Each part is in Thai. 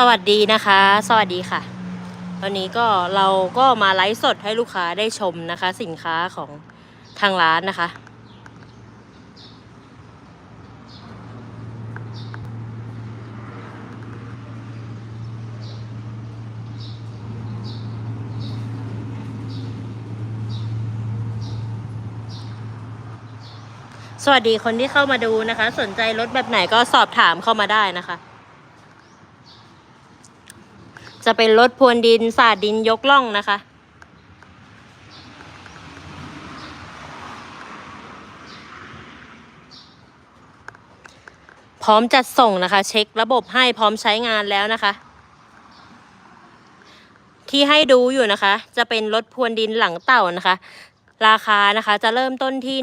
สวัสดีนะคะ สวัสดีค่ะวันนี้ก็เราก็มาไลฟ์สดให้ลูกค้าได้ชมนะคะ สินค้าของทางร้านนะคะ สวัสดีคนที่เข้ามาดูนะคะ สนใจรถแบบไหนก็สอบถามเข้ามาได้นะคะ จะเป็นรถพรวนดินสาดดินยกล่องนะคะ พร้อมจัดส่งนะคะ เช็คระบบให้พร้อมใช้งานแล้วนะคะ ที่ให้ดูอยู่นะคะ จะเป็นรถพรวนดินหลังเต่านะคะ ราคานะคะจะเริ่มต้นที่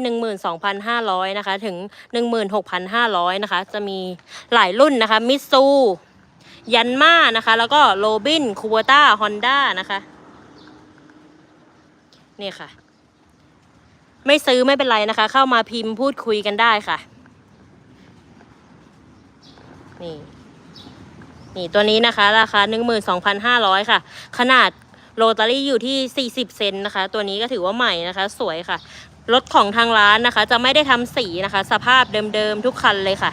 12,500นะคะ ถึง 16,500นะคะ จะมีหลายรุ่นนะคะมิซู ยันมานะคะ แล้วก็โรบินคูเบต้าฮอนด้านะคะนี่ค่ะ ไม่ซื้อไม่เป็นไรนะคะ เข้ามาพิมพ์พูดคุยกันได้ค่ะ นี่นี่ตัวนี้นะคะ ราคา 12,500 ค่ะ ขนาดโรตารี่อยู่ที่ 40 เซนนะคะ ตัวนี้ก็ถือว่าใหม่นะคะ สวยค่ะ รถของทางร้านนะคะ จะไม่ได้ทำสีนะคะ สภาพเดิมๆทุกคันเลยค่ะ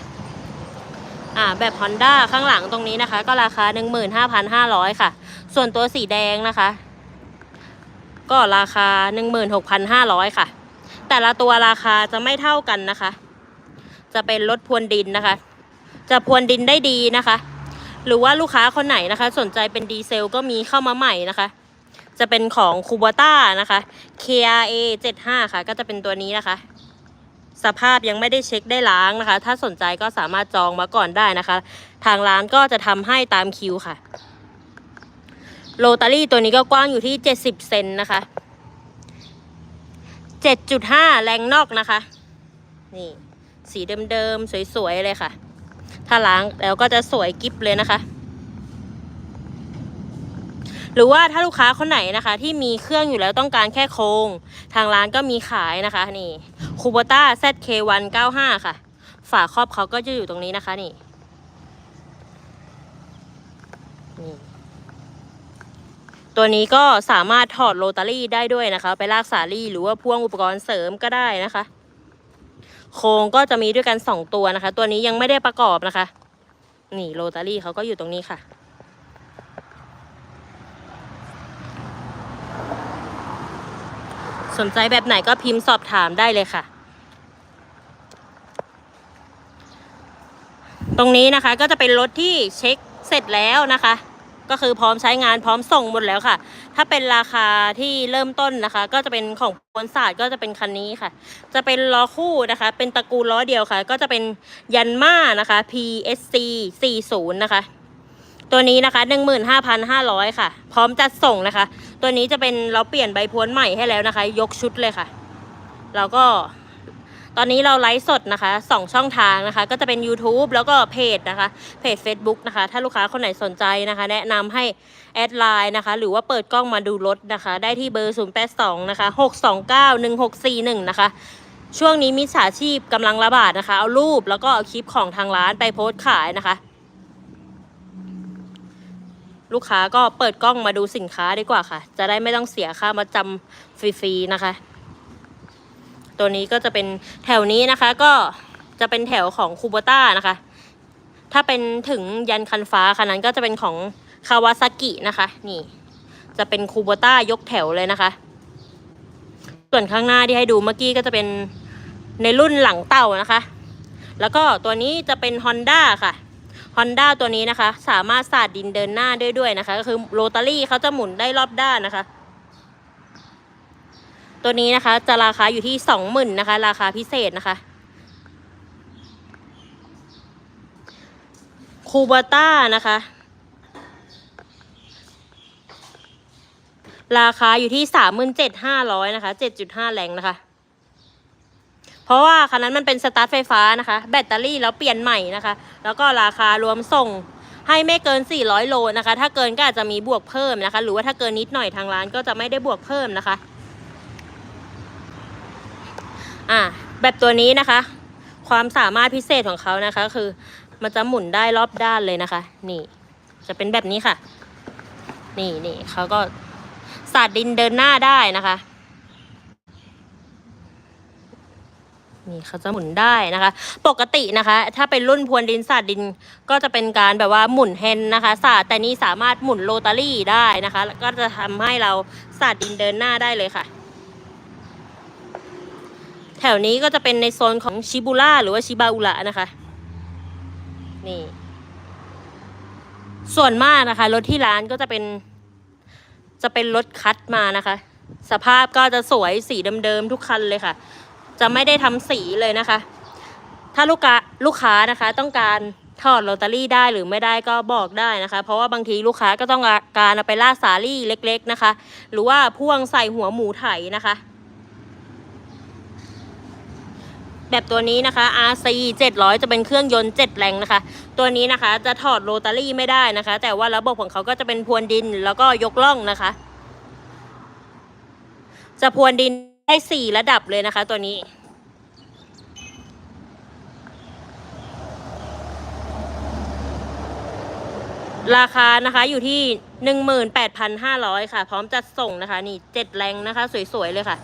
อ่าแบบ Honda ข้างหลังตรงนี้นะคะ ก็ราคา 15,500 ค่ะ ส่วนตัวสีแดงนะคะ ก็ราคา 16,500 ค่ะ แต่ละตัวราคาจะไม่เท่ากันนะคะ จะเป็นรถพรวนดินนะคะ จะพรวนดินได้ดีนะคะ หรือว่าลูกค้าคนไหนนะคะ สนใจเป็นดีเซลก็มีเข้ามาใหม่นะคะ จะเป็นของคูบต้านะคะ KRA 75 ค่ะ ก็จะเป็นตัวนี้นะคะ สภาพยังไม่ได้เช็คได้ล้างนะคะ ถ้าสนใจก็สามารถจองมาก่อนได้นะคะ ทางร้านก็จะทำให้ตามคิวค่ะ โรตารี่ตัวนี้ก็กว้างอยู่ที่ 70 เซนนะคะ 7.5 แรงนอกนะคะ นี่ สีเดิมๆ สวยๆ เลยค่ะ ถ้าล้างแล้วก็จะสวยกิฟเลยนะคะ หรือว่าถ้าลูกค้าคนไหนนะคะ ที่มีเครื่องอยู่แล้วต้องการแค่โครงทางร้านก็มีขายนะคะนี่คูโบต้า ZK195 ค่ะ ฝาครอบเขาก็จะอยู่ตรงนี้นะคะนี่นี่ตัวนี้ก็สามารถถอดโรตารี่ได้ด้วยนะคะ ไปลากสาลี่หรือว่าพ่วงอุปกรณ์เสริมก็ได้นะคะ โครงก็จะมีด้วยกันสองตัวนะคะ ตัวนี้ยังไม่ได้ประกอบนะคะ นี่โรตารี่เขาก็อยู่ตรงนี้ค่ะ สนใจแบบไหนก็พิมพ์สอบถามได้เลยค่ะ ตรงนี้นะคะก็จะเป็นรถที่เช็คเสร็จแล้วนะคะ ก็คือพร้อมใช้งานพร้อมส่งหมดแล้วค่ะ ถ้าเป็นราคาที่เริ่มต้นนะคะ ก็จะเป็นของพลศาสตร์ก็จะเป็นคันนี้ค่ะ จะเป็นล้อคู่นะคะ เป็นตระกูลล้อเดียวค่ะ ก็จะเป็นยันมานะคะ PSC 40 นะคะตัวนี้นะคะ 15,500 ค่ะ พร้อมจัดส่งนะคะ ตัวนี้จะเป็นเราเปลี่ยนใบพวนใหม่ให้แล้วนะคะ ยกชุดเลยค่ะแล้วก็ตอนนี้เราไลฟ์สดนะคะสองช่องทางนะคะ ก็จะเป็น YouTube แล้วก็เพจนะคะ เพจ Facebook นะคะ ถ้าลูกค้าคนไหนสนใจนะคะ แนะนำให้แอดไลน์นะคะ หรือว่าเปิดกล้องมาดูรถนะคะ ได้ที่เบอร์ 082 นะคะ 629 1641 นะคะ ช่วงนี้มิจฉาชีพกำลังระบาดนะคะ เอารูปแล้วก็เอาคลิปของทางร้านไปโพสต์ขายนะคะ ลูกค้าก็เปิดกล้องมาดูสินค้าดีกว่าค่ะ จะได้ไม่ต้องเสียค่ามาจำฟรีๆนะคะ ตัวนี้ก็จะเป็นแถวนี้นะคะ ก็จะเป็นแถวของคูโบต้านะคะ ถ้าเป็นถึงยันคันฟ้าคันนั้นก็จะเป็นของคาวาซากินะคะ นี่ จะเป็นคูโบต้ายกแถวเลยนะคะ ส่วนข้างหน้าที่ให้ดูเมื่อกี้ก็จะเป็นในรุ่นหลังเต่านะคะ แล้วก็ตัวนี้จะเป็น Honda ค่ะ Honda ตัวนี้นะคะ สามารถสาดดินเดินหน้าได้ด้วยนะคะ ก็คือโรตารี่เขาจะหมุนได้รอบด้านนะคะ ตัวนี้นะคะจะราคาอยู่ที่สองหมื่นนะคะ ราคาพิเศษนะคะคูบาต้านะคะ ราคาอยู่ที่สามหมื่นเจ็ดห้าร้อยนะคะเจ็ดจุดห้าแรงนะคะ เพราะว่าคันนั้นมันเป็นสตาร์ทไฟฟ้านะคะ แบตเตอรี่แล้วเปลี่ยนใหม่นะคะ แล้วก็ราคารวมส่งให้ไม่เกิน 400 โลนะคะ ถ้าเกินก็อาจจะมีบวกเพิ่มนะคะ หรือว่าถ้าเกินนิดหน่อยทางร้านก็จะไม่ได้บวกเพิ่มนะคะ อ่า แบบตัวนี้นะคะ ความสามารถพิเศษของเขานะคะ คือมันจะหมุนได้รอบด้านเลยนะคะ นี่ จะเป็นแบบนี้ค่ะ นี่นี่เขาก็สาดดินเดินหน้าได้นะคะ นี่เขาจะหมุนได้นะคะ ปกตินะคะ ถ้าเป็นรุ่นพวนดินสาดดินก็จะเป็นการแบบว่าหมุนแฮนนะคะสาดแต่นี่สามารถหมุนโรตารี่ได้นะคะแล้วก็จะทำให้เราสาดดินเดินหน้าได้เลยค่ะ แถวนี้ก็จะเป็นในโซนของชิบูล่าหรือว่าชิบาอุระนะคะ นี่ ส่วนมากนะคะรถที่ร้านก็จะเป็น จะเป็นรถคัดมานะคะ สภาพก็จะสวยสีเดิมๆทุกคันเลยค่ะ จะไม่ได้ทำสีเลยนะคะ ถ้าลูกค้าลูกค้านะคะ ต้องการถอดลอตเตอรี่ได้หรือไม่ได้ก็บอกได้นะคะ เพราะว่าบางทีลูกค้าก็ต้องการเอาไปล่าสาลี่เล็ก ๆนะคะ หรือว่าพ่วงใส่หัวหมูไถนะคะ แบบตัวนี้นะคะ RC 700 จะเป็นเครื่องยนต์7แรงนะคะ ตัวนี้นะคะจะถอดโรตารี่ไม่ได้นะคะ แต่ว่าระบบของเขาก็จะเป็นพรวนดินแล้วก็ยกล่องนะคะ จะพรวนดิน ได้สี่ระดับเลยนะคะตัวนี้ ราคานะคะอยู่ที่หนึ่งหมื่นแปดพันห้าร้อยค่ะ พร้อมจัดส่งนะคะ นี่เจ็ดแรงนะคะ สวย ๆ เลยค่ะ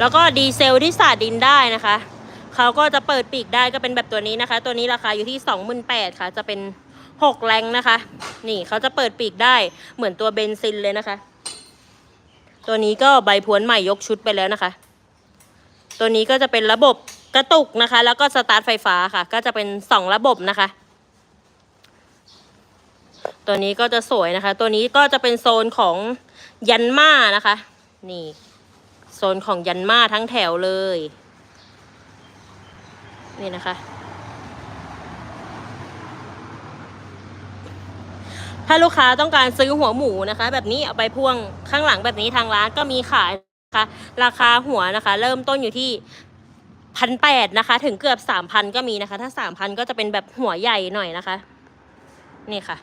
แล้วก็ดีเซลที่สาดดินได้นะคะเขาก็จะเปิดปีกได้ก็เป็นแบบตัวนี้นะคะ ตัวนี้ราคาอยู่ที่สองหมื่นแปดค่ะ จะเป็นหกแรงนะคะ นี่เขาจะเปิดปีกได้เหมือนตัวเบนซินเลยนะคะ ตัวนี้ก็ใบพวนใหม่ยกชุดไปแล้วนะคะ ตัวนี้ก็จะเป็นระบบกระตุกนะคะ แล้วก็สตาร์ทไฟฟ้าค่ะ ก็จะเป็นสองระบบนะคะ ตัวนี้ก็จะสวยนะคะ ตัวนี้ก็จะเป็นโซนของยันมานะคะ นี่ โซนของยันมาทั้งแถวเลย นี่นะคะ ถ้าลูกค้าต้องการซื้อหัวหมูนะคะ แบบนี้เอาไปพ่วงข้างหลังแบบนี้ทางร้านก็มีขายนะคะ ราคาหัวนะคะ เริ่มต้นอยู่ที่พันแปดนะคะ ถึงเกือบสามพันก็มีนะคะ ถ้าสามพันก็จะเป็นแบบหัวใหญ่หน่อยนะคะ นี่ค่ะ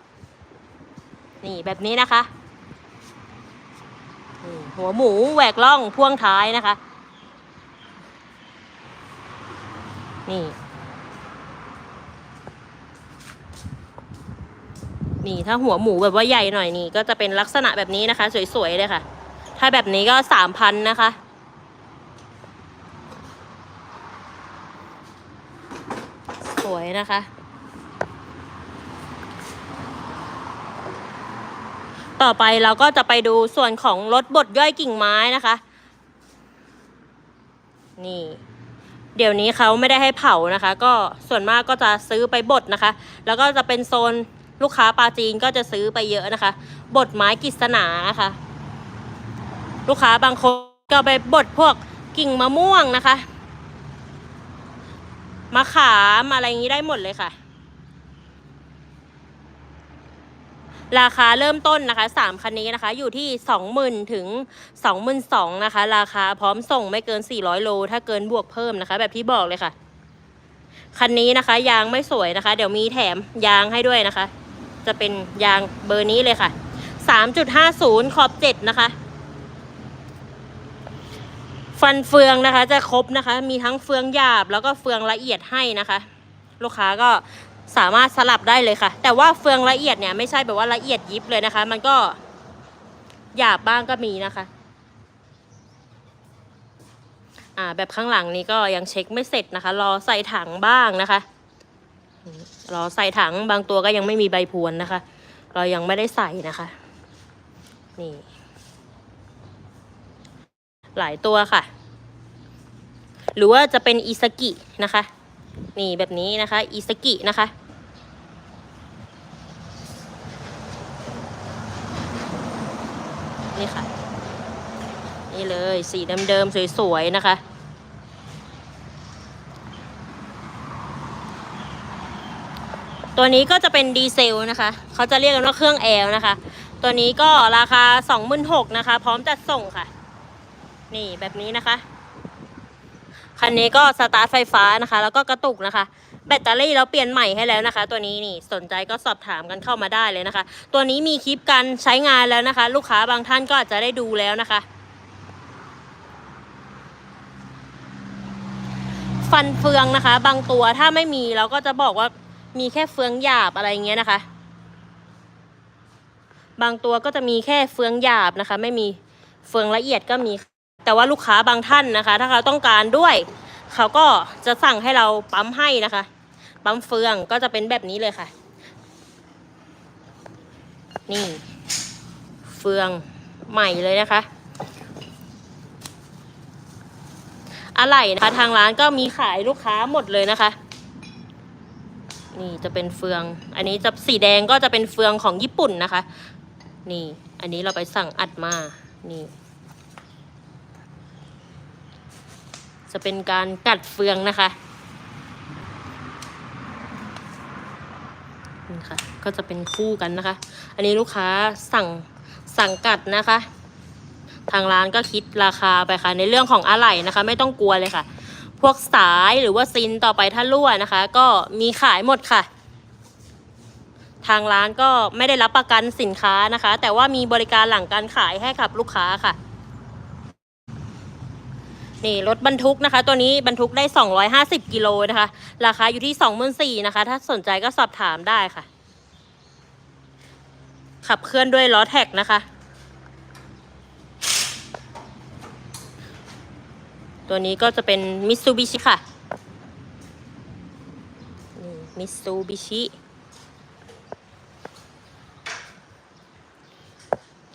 นี่แบบนี้นะคะหัวหมูแหวกล่องพ่วงท้ายนะคะ นี่ นี่ถ้าหัวหมูแบบว่าใหญ่หน่อยนี่ก็จะเป็นลักษณะแบบนี้นะคะ สวยๆเลยค่ะ ถ้าแบบนี้ก็สามพันนะคะ สวยนะคะ ต่อไปเราก็จะไปดูส่วนของรถบดย่อยกิ่งไม้นะคะ นี่เดี๋ยวนี้เขาไม่ได้ให้เผานะคะ ก็ส่วนมากก็จะซื้อไปบดนะคะ แล้วก็จะเป็นโซน ลูกค้าปลาจีนก็จะซื้อไปเยอะนะคะบดไม้กฤษณานะคะลูกค้าบางคนก็ไปบดพวกกิ่งมะม่วงนะคะมะขามอะไรอย่างนี้ได้หมดเลยค่ะ ราคาเริ่มต้นนะคะสามคันนี้นะคะ อยู่ที่สองหมื่นถึงสองหมื่นสองนะคะ ราคาพร้อมส่งไม่เกินสี่ร้อยโล ถ้าเกินบวกเพิ่มนะคะ แบบที่บอกเลยค่ะ คันนี้นะคะ ยางไม่สวยนะคะ เดี๋ยวมีแถมยางให้ด้วยนะคะ จะเป็นยางเบอร์นี้เลยค่ะสามจุดห้าศูนย์ขอบเจ็ดนะคะ ฟันเฟืองนะคะจะครบนะคะ มีทั้งเฟืองหยาบแล้วก็เฟืองละเอียดให้นะคะ ลูกค้าก็สามารถสลับได้เลยค่ะ แต่ว่าเฟืองละเอียดเนี่ยไม่ใช่แบบว่าละเอียดยิบเลยนะคะ มันก็หยาบบ้างก็มีนะคะอ่าแบบข้างหลังนี้ก็ยังเช็คไม่เสร็จนะคะ รอใส่ถังบ้างนะคะ เรอใส่ถังบางตัวก็ยังไม่มีใบพวนนะคะ เรายังไม่ได้ใส่นะคะ นี่ หลายตัวค่ะ หรือว่าจะเป็นอิสกินะคะ นี่แบบนี้นะคะอิสกินะคะนี่ค่ะ นี่เลยสีเดิมๆสวยๆนะคะ ตัวนี้ก็จะเป็นดีเซลนะคะ เขาจะเรียกกันว่าเครื่องแอลนะคะ ตัวนี้ก็ราคา26,000นะคะ พร้อมจัดส่งค่ะ นี่แบบนี้นะคะ คันนี้ก็สตาร์ทไฟฟ้านะคะ แล้วก็กระตุกนะคะ แบตเตอรี่เราเปลี่ยนใหม่ให้แล้วนะคะ ตัวนี้นี่สนใจก็สอบถามกันเข้ามาได้เลยนะคะ ตัวนี้มีคลิปการใช้งานแล้วนะคะ ลูกค้าบางท่านก็อาจจะได้ดูแล้วนะคะฟันเฟืองนะคะ บางตัวถ้าไม่มีเราก็จะบอกว่า มีแค่เฟืองหยาบอะไรเงี้ยนะคะ บางตัวก็จะมีแค่เฟืองหยาบนะคะ ไม่มีเฟืองละเอียดก็มี แต่ว่าลูกค้าบางท่านนะคะ ถ้าเขาต้องการด้วย เขาก็จะสั่งให้เราปั๊มให้นะคะ ปั๊มเฟืองก็จะเป็นแบบนี้เลยค่ะ นี่ เฟืองใหม่เลยนะคะอะไหล่นะคะทางร้านก็มีขายลูกค้าหมดเลยนะคะ นี่จะเป็นเฟือง อันนี้จะสีแดงก็จะเป็นเฟืองของญี่ปุ่นนะคะ นี่ อันนี้เราไปสั่งอัดมา นี่ จะเป็นการกัดเฟืองนะคะนี่ค่ะ ก็จะเป็นคู่กันนะคะ อันนี้ลูกค้าสั่งสั่งกัดนะคะ ทางร้านก็คิดราคาไปค่ะ ในเรื่องของอะไหล่นะคะ ไม่ต้องกลัวเลยค่ะ พวกสายหรือว่าซินต่อไปถ้ารั่วนะคะ ก็มีขายหมดค่ะ ทางร้านก็ไม่ได้รับประกันสินค้านะคะ แต่ว่ามีบริการหลังการขายให้กับลูกค้าค่ะ นี่รถบรรทุกนะคะ ตัวนี้บรรทุกได้ 250กิโลนะคะ ราคาอยู่ที่ 24,000นะคะ ถ้าสนใจก็สอบถามได้ค่ะ ขับเคลื่อนด้วยล้อแท็กนะคะ ตัวนี้ก็จะเป็นมิตซูบิชิค่ะมิตซูบิชิ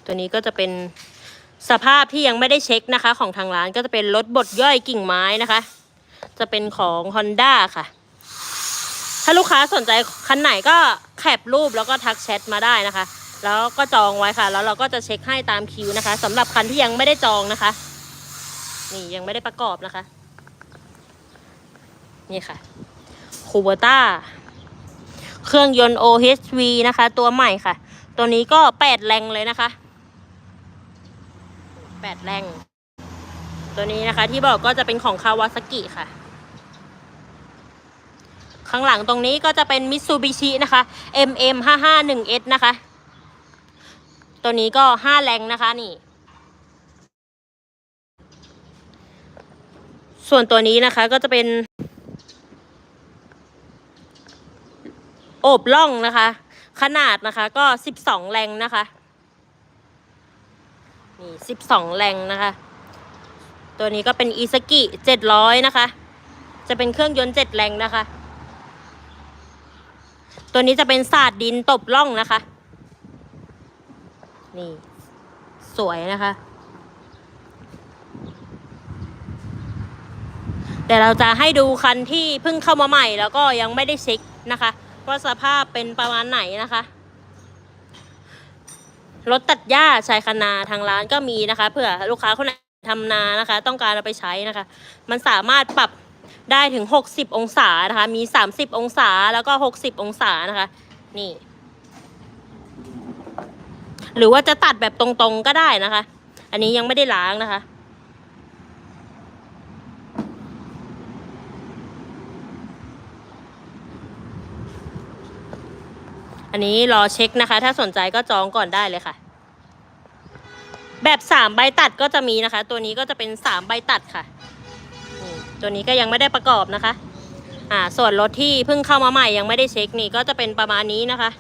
ตัวนี้ก็จะเป็นสภาพที่ยังไม่ได้เช็คนะคะ ของทางร้านก็จะเป็นรถบดย่อยกิ่งไม้นะคะ จะเป็นของ Honda ค่ะ ถ้าลูกค้าสนใจคันไหนก็แคปรูปแล้วก็ทักแชทมาได้นะคะ แล้วก็จองไว้ค่ะ แล้วเราก็จะเช็คให้ตามคิวนะคะสำหรับคันที่ยังไม่ได้จองนะคะ นี่ยังไม่ได้ประกอบนะคะ นี่ค่ะคูเบต้าเครื่องยนต์ OHV นะคะ ตัวใหม่ค่ะ ตัวนี้ก็แปดแรงเลยนะคะแปดแรง ตัวนี้นะคะ ที่บอกก็จะเป็นของคาวาซากิค่ะ ข้างหลังตรงนี้ก็จะเป็นมิตซูบิชินะคะ MM 5 5 1 S นะคะ ตัวนี้ก็ห้าแรงนะคะนี่ ส่วนตัวนี้นะคะก็จะเป็น โอบล่องนะคะ ขนาดนะคะก็สิบสองแรงนะคะนี่สิบสองแรงนะคะ ตัวนี้ก็เป็นอีสกิเจ็ดร้อยนะคะ จะเป็นเครื่องยนต์เจ็ดแรงนะคะ ตัวนี้จะเป็นศาสตร์ดินตบล่องนะคะ นี่ สวยนะคะ แต่เราจะให้ดูคันที่เพิ่งเข้ามาใหม่แล้วก็ยังไม่ได้เช็คนะคะว่าสภาพเป็นประมาณไหนนะคะ รถตัดหญ้าชายคนาทางร้านก็มีนะคะ เผื่อลูกค้าคนไหนทำนานะคะ ต้องการเอาไปใช้นะคะ มันสามารถปรับได้ถึง 60 องศานะคะ มี 30 องศาแล้วก็ 60 องศานะคะ นี่ หรือว่าจะตัดแบบตรงๆก็ได้นะคะ อันนี้ยังไม่ได้ล้างนะคะ อันนี้รอเช็คนะคะ ถ้าสนใจก็จองก่อนได้เลยค่ะ แบบสามใบตัดก็จะมีนะคะ ตัวนี้ก็จะเป็นสามใบตัดค่ะ ตัวนี้ก็ยังไม่ได้ประกอบนะคะ อ่า ส่วนรถที่เพิ่งเข้ามาใหม่ยังไม่ได้เช็คนี่ก็จะเป็นประมาณนี้นะคะ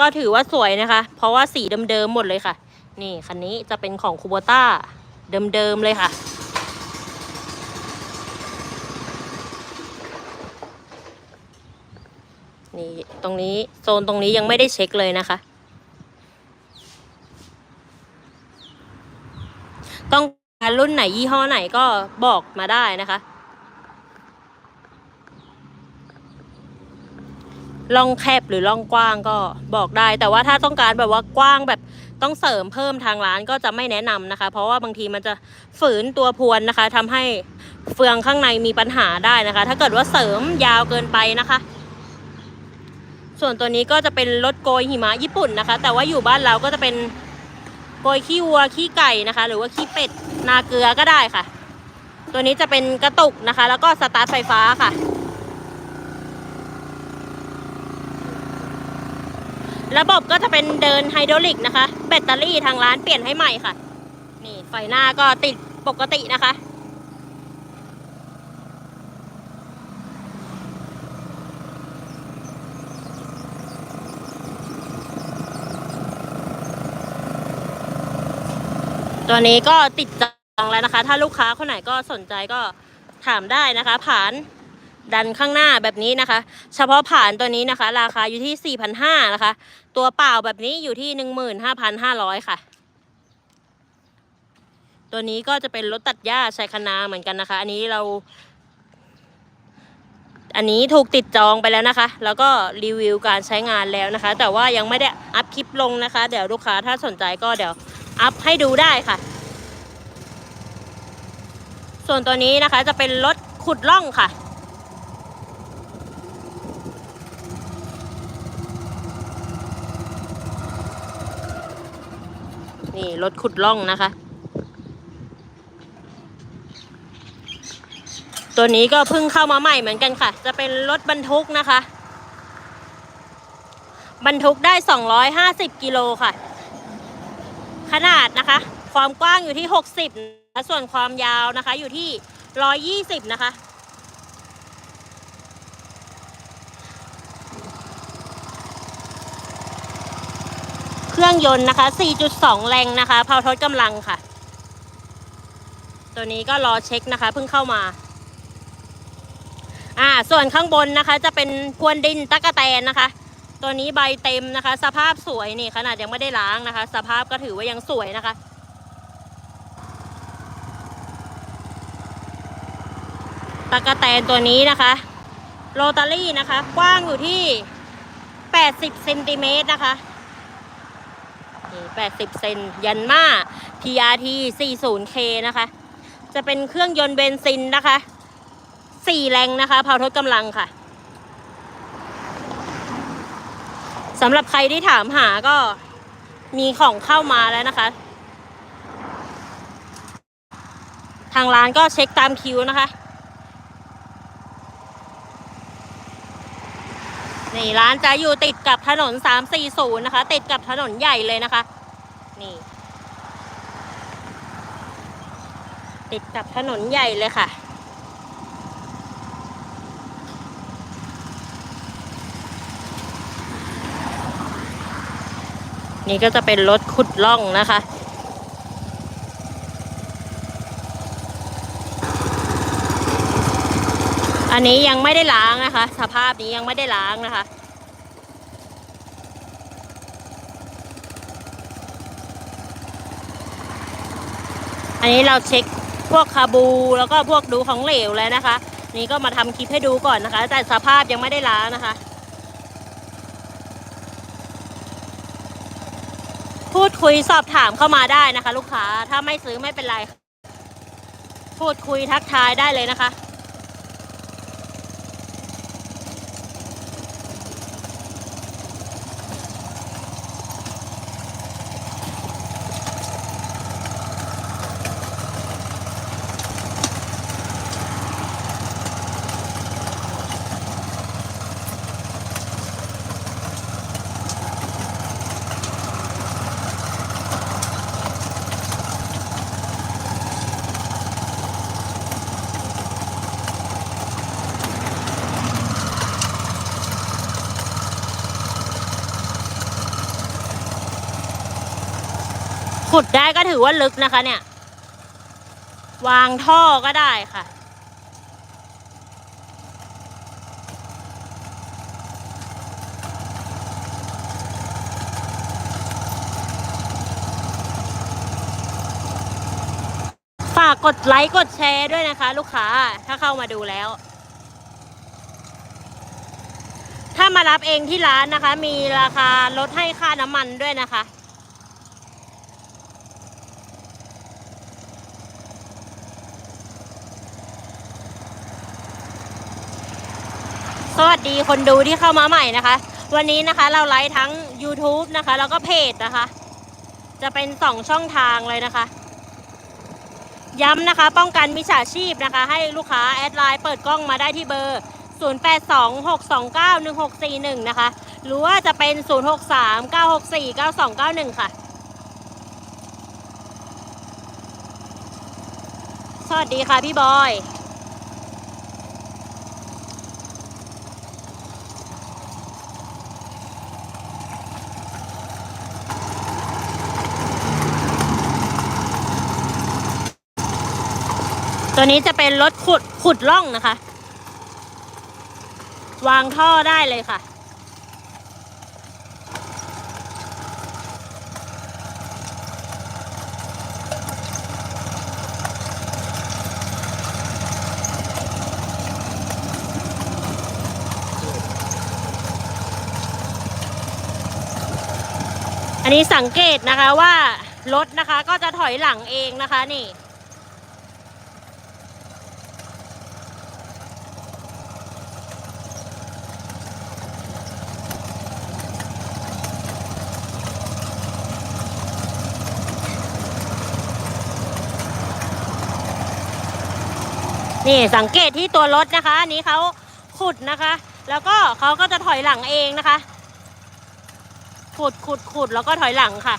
ก็ถือว่าสวยนะคะ เพราะว่าสีเดิมๆหมดเลยค่ะ นี่คันนี้จะเป็นของคูโบต้าเดิมๆเลยค่ะ นี่ตรงนี้โซนตรงนี้ยังไม่ได้เช็คเลยนะคะ ต้องการรุ่นไหนยี่ห้อไหนก็บอกมาได้นะคะล่องแคบหรือล่องกว้างก็บอกได้ แต่ว่าถ้าต้องการแบบว่ากว้างแบบต้องเสริมเพิ่มทางร้านก็จะไม่แนะนำนะคะ เพราะว่าบางทีมันจะฝืนตัวพวนนะคะทำให้เฟืองข้างในมีปัญหาได้นะคะ ถ้าเกิดว่าเสริมยาวเกินไปนะคะ ส่วนตัวนี้ก็จะเป็นรถโกยหิมะญี่ปุ่นนะคะ แต่ว่าอยู่บ้านเราก็จะเป็นโกยขี้วัวขี้ไก่นะคะ หรือว่าขี้เป็ดนาเกลือก็ได้ค่ะ ตัวนี้จะเป็นกระตุกนะคะ แล้วก็สตาร์ทไฟฟ้าค่ะ ระบบก็จะเป็นเดินไฮดรอลิกนะคะ แบตเตอรี่ทางร้านเปลี่ยนให้ใหม่ค่ะ นี่ไฟหน้าก็ติดปกตินะคะ ตัวนี้ก็ติดจองแล้วนะคะ ถ้าลูกค้าคนไหนก็สนใจก็ถามได้นะคะผ่านดันข้างหน้าแบบนี้นะคะ เฉพาะผ่านตัวนี้นะคะ ราคาอยู่ที่ 4,500นะคะ ตัวเปล่าแบบนี้อยู่ที่ 15,500 ค่ะ ตัวนี้ก็จะเป็นรถตัดหญ้าชัยคนาเหมือนกันนะคะ อันนี้เรา อันนี้ถูกติดจองไปแล้วนะคะ แล้วก็รีวิวการใช้งานแล้วนะคะ แต่ว่ายังไม่ได้อัพคลิปลงนะคะ เดี๋ยวลูกค้าถ้าสนใจก็เดี๋ยว อัพให้ดูได้ค่ะ ส่วนตัวนี้นะคะจะเป็นรถขุดล่องค่ะ นี่รถขุดล่องนะคะ ตัวนี้ก็เพิ่งเข้ามาใหม่เหมือนกันค่ะ จะเป็นรถบรรทุกนะคะ บรรทุกได้ 250 กิโลค่ะ ขนาดนะคะ ความกว้างอยู่ที่ 60นะคะส่วนความยาวนะคะอยู่ที่ 120 นะคะ เครื่องยนต์นะคะ 4.2 แรงนะคะเพาทดกำลังค่ะ ตัวนี้ก็รอเช็คนะคะ เพิ่งเข้ามาอ่าส่วนข้างบนนะคะจะเป็นพวนดินตะกะแตนนะคะ ตัวนี้ใบเต็มนะคะ สภาพสวยนี่ขนาดยังไม่ได้ล้างนะคะ สภาพก็ถือว่ายังสวยนะคะตะกะแตนตัวนี้นะคะโรตารี่นะคะ กว้างอยู่ที่ 80เซนติเมตรนะคะนี่80เซนยันมา PRT 40K นะคะ จะเป็นเครื่องยนต์เบนซินนะคะ 4 แรงนะคะ เผาทดกำลังค่ะ สำหรับใครที่ถามหาก็มีของเข้ามาแล้วนะคะ ทางร้านก็เช็คตามคิวนะคะนี่ร้านจะอยู่ติดกับถนน 340 นะคะ ติดกับถนนใหญ่เลยนะคะ นี่ ติดกับถนนใหญ่เลยค่ะ นี่ก็จะเป็นรถขุดล่องนะคะ อันนี้ยังไม่ได้ล้างนะคะ สภาพนี้ยังไม่ได้ล้างนะคะอันนี้เราเช็คพวกคาบูแล้วก็พวกดูของเหลวแล้วนะคะ นี่ก็มาทำคลิปให้ดูก่อนนะคะ แต่สภาพยังไม่ได้ล้างนะคะ พูด คุยสอบถามเข้ามาได้นะคะ ลูกค้าถ้าไม่ซื้อไม่เป็นไร พูดคุยทักทายได้เลยนะคะ ดได้ก็ถือว่าลึกนะคะ เนี่ย วางท่อก็ได้ค่ะ ฝากกดไลค์กดแชร์ด้วยนะคะ ลูกค้าถ้าเข้ามาดูแล้วถ้ามารับเองที่ร้านนะคะ มีราคาลดให้ค่าน้ำมันด้วยนะคะ สวัสดีคนดูที่เข้ามาใหม่นะคะ วันนี้นะคะเราไลฟ์ทั้ง YouTube นะคะ แล้วก็เพจนะคะ จะเป็นสองช่องทางเลยนะคะ ย้ำนะคะป้องกันมิจฉาชีพนะคะ ให้ลูกค้าแอดไลน์เปิดกล้องมาได้ที่เบอร์ 0826291641 นะคะ หรือว่าจะเป็น 0639649291 ค่ะ สวัสดีค่ะพี่บอย ตัวนี้จะเป็นรถขุดขุดล่องนะคะ วางท่อได้เลยค่ะ อันนี้สังเกตนะคะว่ารถนะคะก็จะถอยหลังเองนะคะนี่ นี่สังเกตที่ตัวรถนะคะอันนี้เขาขุดนะคะ แล้วก็เขาก็จะถอยหลังเองนะคะ ขุดขุดขุดแล้วก็ถอยหลังค่ะ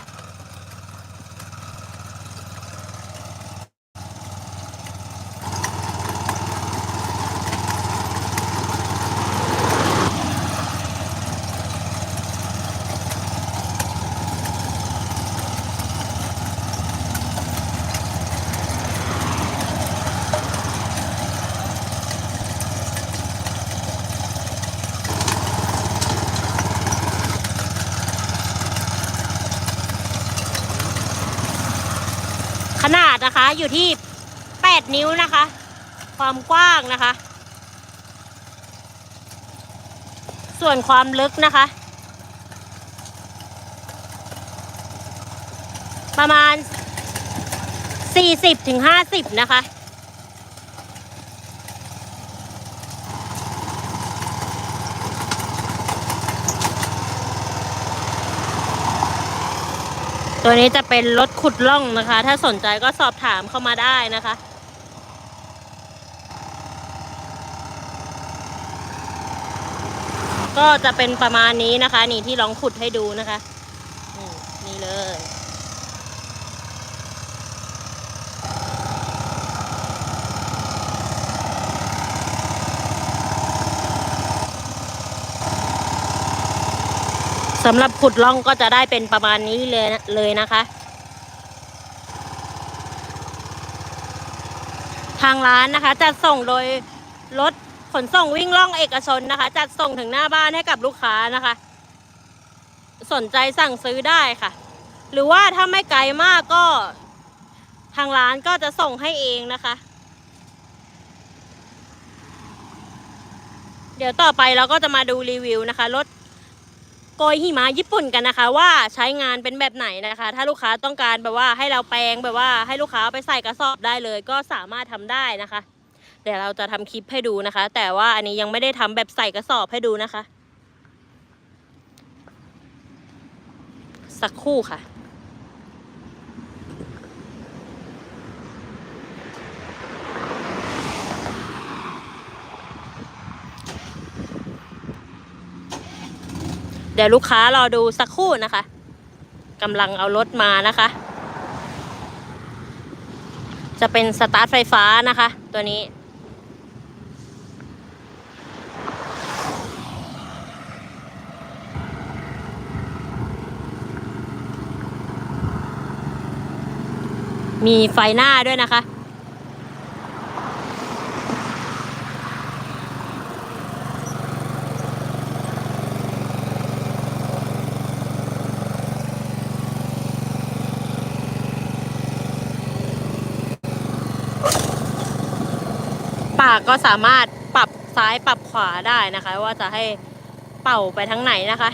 ข นะคะ อยู่ที่ 8 นิ้วนะคะ ความกว้างนะคะ ส่วนความลึกนะคะ ประมาณ 40ถึง50 นะคะ ตัวนี้จะเป็นรถขุดล่องนะคะ ถ้าสนใจก็สอบถามเข้ามาได้นะคะ ก็จะเป็นประมาณนี้นะคะ นี่ที่ลองขุดให้ดูนะคะนี่นี่เลย สำหรับขุดล่องก็จะได้เป็นประมาณนี้เลยเลยนะคะ ทางร้านนะคะจัดส่งโดยรถขนส่งวิ่งล่องเอกชนนะคะ จัดส่งถึงหน้าบ้านให้กับลูกค้านะคะ สนใจสั่งซื้อได้ค่ะ หรือว่าถ้าไม่ไกลมากก็ ทางร้านก็จะส่งให้เองนะคะ เดี๋ยวต่อไปเราก็จะมาดูรีวิวนะคะรถ โกยหิมะญี่ปุ่นกันนะคะ ว่าใช้งานเป็นแบบไหนนะคะ ถ้าลูกค้าต้องการแบบว่าให้เราแปลงแบบว่าให้ลูกค้าไปใส่กระสอบได้เลย ก็สามารถทำได้นะคะ เดี๋ยวเราจะทำคลิปให้ดูนะคะ แต่ว่าอันนี้ยังไม่ได้ทำแบบใส่กระสอบให้ดูนะคะ สักครู่ค่ะ เดี๋ยวลูกค้ารอดูสักครู่นะคะกำลังเอารถมานะคะ จะเป็นสตาร์ทไฟฟ้านะคะ ตัวนี้ มีไฟหน้าด้วยนะคะ กก็สามารถปรับซ้ายปรับขวาได้นะคะ ว่าจะให้เป่าไปทั้งไหนนะคะ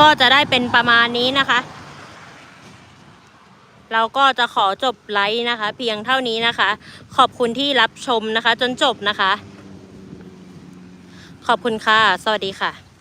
ก็จะได้เป็นประมาณนี้นะคะ เราก็จะขอจบไลฟ์นะคะ เพียงเท่านี้นะคะ ขอบคุณที่รับชมนะคะ จนจบนะคะ ขอบคุณค่ะ สวัสดีค่ะ